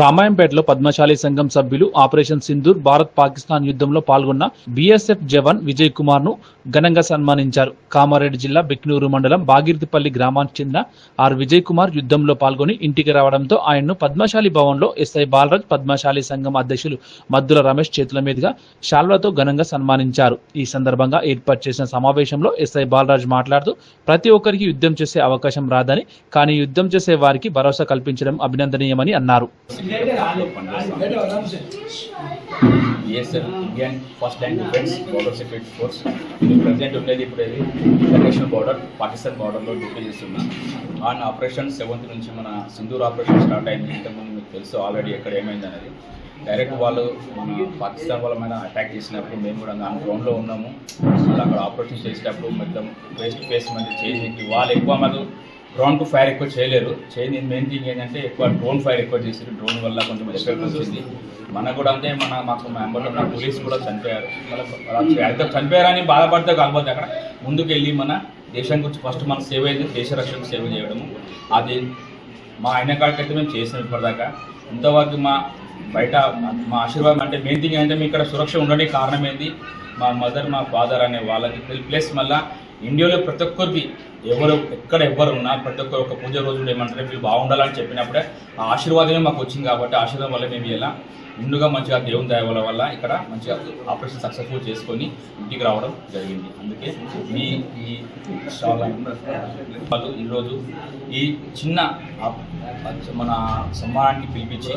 రామాయంపేటలో పద్మశాలి సంఘం సభ్యులు ఆపరేషన్ సింధూర్ భారత్ పాకిస్తాన్ యుద్ధంలో పాల్గొన్న బీఎస్ఎఫ్ జవాన్ విజయ్ కుమార్ను ఘనంగా సన్మానించారు. కామారెడ్డి జిల్లా బిక్నూరు మండలం బాగిర్తిపల్లి గ్రామానికి చెందిన ఆర్ విజయ్ కుమార్ యుద్ధంలో పాల్గొని ఇంటికి రావడంతో ఆయన్ను పద్మశాలి భవన్లో ఎస్ఐ బాలరాజ్ పద్మశాలి సంఘం అధ్యక్షులు మద్దుల రమేష్ చేతుల మీదుగా శాల్వాతో ఘనంగా సన్మానించారు. ఈ సందర్భంగా ఏర్పాటు చేసిన సమావేశంలో ఎస్ఐ బాలరాజ్ మాట్లాడుతూ ప్రతి ఒక్కరికి యుద్ధం చేసే అవకాశం రాదని కానీ యుద్ధం చేసే వారికి భరోసా కల్పించడం అభినందనీయమని అన్నారు. BSF Indian first line defence border security force నేను ప్రజెంట్ ఉండేది ఇప్పుడు ఇది ఇంటర్నేషనల్ బార్డర్ పాకిస్తాన్ బార్డర్లో డ్యూటీ చేస్తున్నా. ఆన్ ఆపరేషన్ సెవెంత్ నుంచి మన సింధూర్ ఆపరేషన్ స్టార్ట్ అయింది. ఇంతకుముందు మీకు తెలుసు ఆల్రెడీ ఎక్కడ ఏమైంది అనేది. డైరెక్ట్ వాళ్ళు మన పాకిస్తాన్ వాళ్ళ మీద అటాక్ చేసినప్పుడు మేము కూడా ఆన్ గ్రౌండ్లో ఉన్నాము. అక్కడ ఆపరేషన్ చేసేటప్పుడు మొత్తం ఫేస్ టు ఫేస్ మధ్య చేసి వాళ్ళు ఎక్కువ మంది డ్రోన్కు ఫైర్ ఎక్కువ చేయలేరు. చేయని మెయిన్ థింగ్ ఏంటంటే ఎక్కువ డ్రోన్ ఫైర్ ఎక్కువ చేసారు డ్రోన్ వల్ల కొంచెం ఎఫెక్ట్ వచ్చింది. మనకు కూడా అంటే మన మాకు మెంబర్లో ఉన్న పోలీస్ కూడా చనిపోయారు. వాళ్ళ అయితే చనిపోయారని బాధపడితే కాకపోతే అక్కడ ముందుకు వెళ్ళి మన దేశం గురించి ఫస్ట్ మన సేవ అయింది దేశ రక్షణకు సేవ చేయడము. అది మా ఆయన కాడికైతే మేము చేసాం ఇప్పటిదాకా. ఇంతవరకు మా బయట మా ఆశీర్వాదం అంటే మెయిన్ థింగ్ ఏంటంటే మీ ఇక్కడ సురక్ష ఉండడానికి కారణం ఏంది? మా మదర్ మా ఫాదర్ అనే వాళ్ళకి ప్లస్ మళ్ళా ఇండియాలో ప్రతి ఒక్కరికి ఎవరు ఎక్కడ ఎవరు ఉన్నా ప్రతి ఒక్కరు ఒక పూజ రోజులు ఏమంటారు మీరు బాగుండాలని చెప్పినప్పుడే ఆ ఆశీర్వాదమే మాకు వచ్చింది కాబట్టి ఆశీర్వాదం వల్ల మేము ఇలా ముందుగా మంచిగా దేవుని దయవల వల్ల ఇక్కడ మంచిగా ఆపరేషన్ సక్సెస్ఫుల్ చేసుకొని ఇంటికి రావడం జరిగింది. అందుకే మీ ఈ వాళ్ళు ఈరోజు ఈ చిన్న మన సమ్మానాన్ని పిలిపించి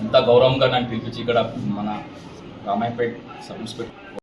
ఎంత గౌరవంగా నన్ను పిలిపించి ఇక్కడ మన రామాయపేట్ సబ్ ఇన్స్పెక్టర్